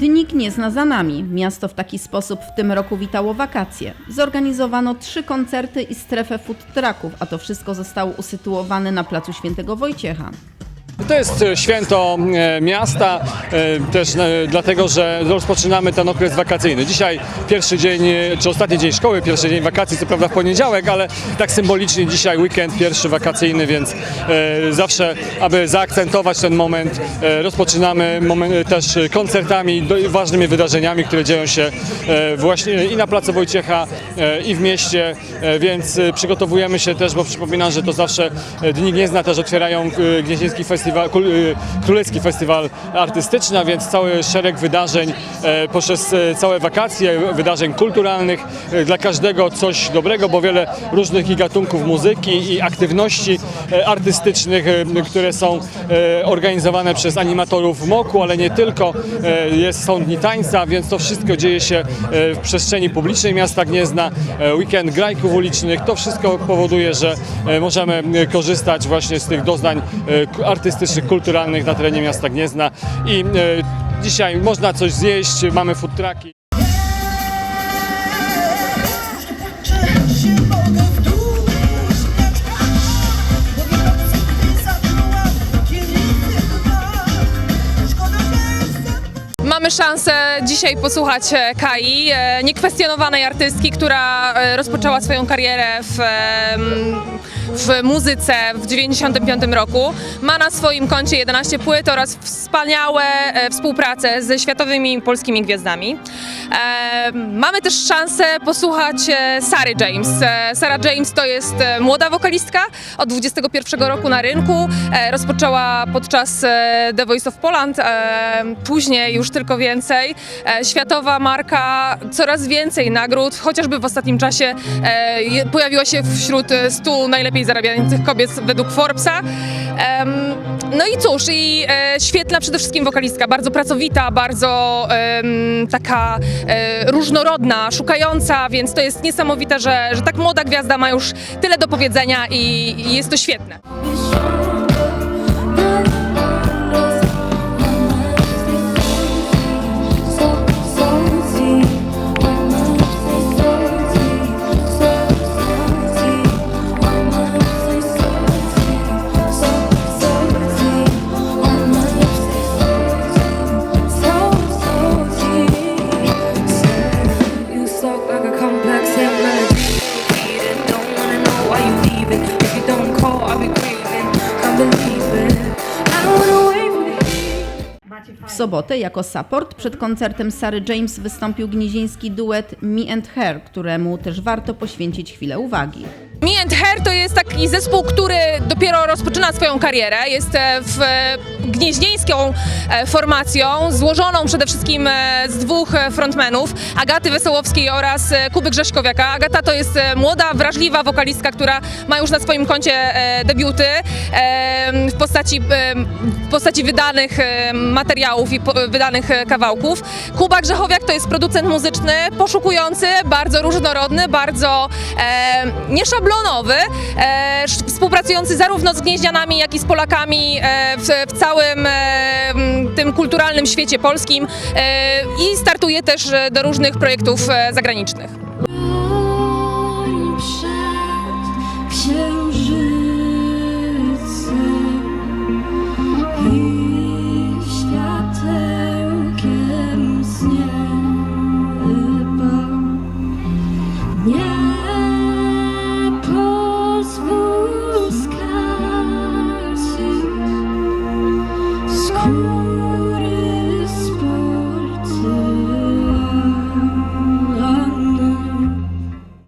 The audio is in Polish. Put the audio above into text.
Dni Gniezna za nami. Miasto w taki sposób w tym roku witało wakacje. Zorganizowano trzy koncerty i strefę food trucków, a to wszystko zostało usytuowane na placu Świętego Wojciecha. To jest e, święto e, miasta, e, też dlatego, że rozpoczynamy ten okres wakacyjny. Dzisiaj pierwszy dzień, czy ostatni dzień szkoły, pierwszy dzień wakacji, co prawda w poniedziałek, ale tak symbolicznie dzisiaj weekend pierwszy wakacyjny, więc zawsze, aby zaakcentować ten moment, rozpoczynamy też koncertami, ważnymi wydarzeniami, które dzieją się właśnie i na Placu Wojciecha, i w mieście, więc przygotowujemy się też, bo przypominam, że to zawsze Dni Gniezna też otwierają Gnieźnieński Festiwal, Kul- e, Królewski Festiwal Artystyczny, a więc cały szereg wydarzeń e, poprzez e, całe wakacje, wydarzeń kulturalnych, e, dla każdego coś dobrego, bo wiele różnych gatunków muzyki i aktywności artystycznych, które są organizowane przez animatorów MOKU, ale nie tylko. Jest, są dni tańca, więc to wszystko dzieje się w przestrzeni publicznej miasta Gniezna, weekend grajków ulicznych. To wszystko powoduje, że możemy korzystać właśnie z tych doznań e, artystycznych, kulturalnych na terenie miasta Gniezna i e, dzisiaj można coś zjeść, mamy food trucki. Mamy szansę dzisiaj posłuchać e, Kai, e, niekwestionowanej artystki, która e, rozpoczęła swoją karierę w, w muzyce w 1995 roku. Ma na swoim koncie 11 płyt oraz wspaniałe e, współpracę ze światowymi polskimi gwiazdami. Mamy też szansę posłuchać Sary James. Sarah James to jest młoda wokalistka od 21 roku na rynku. Rozpoczęła podczas The Voice of Poland, później już tylko więcej. E, Światowa marka, coraz więcej nagród, chociażby w ostatnim czasie e, pojawiła się wśród e, 100 najlepiej zarabiających kobiet według Forbesa. No i cóż, i e, świetna przede wszystkim wokalistka, bardzo pracowita, bardzo taka różnorodna, szukająca, więc to jest niesamowite, że, że tak młoda gwiazda ma już tyle do powiedzenia i, i jest to świetne. W sobotę jako support przed koncertem Sary James wystąpił gnieźnieński duet Me and Her, któremu też warto poświęcić chwilę uwagi. Me and Her to jest taki zespół, który dopiero rozpoczyna swoją karierę. Jest e, w e, gnieźnieńską e, formacją, złożoną przede wszystkim z dwóch frontmenów, Agaty Wesołowskiej oraz Kuby Grześkowiaka. Agata to jest młoda, wrażliwa wokalistka, która ma już na swoim koncie debiuty w postaci, w postaci wydanych materiałów i wydanych kawałków. Kuba Grzechowiak to jest producent muzyczny, poszukujący, bardzo różnorodny, bardzo e, szablonowy, e, współpracujący zarówno z Gnieździanami, jak i z Polakami e, w, w, całym e, tym kulturalnym świecie polskim e, i startuje też e, do różnych projektów e, zagranicznych. Yeah.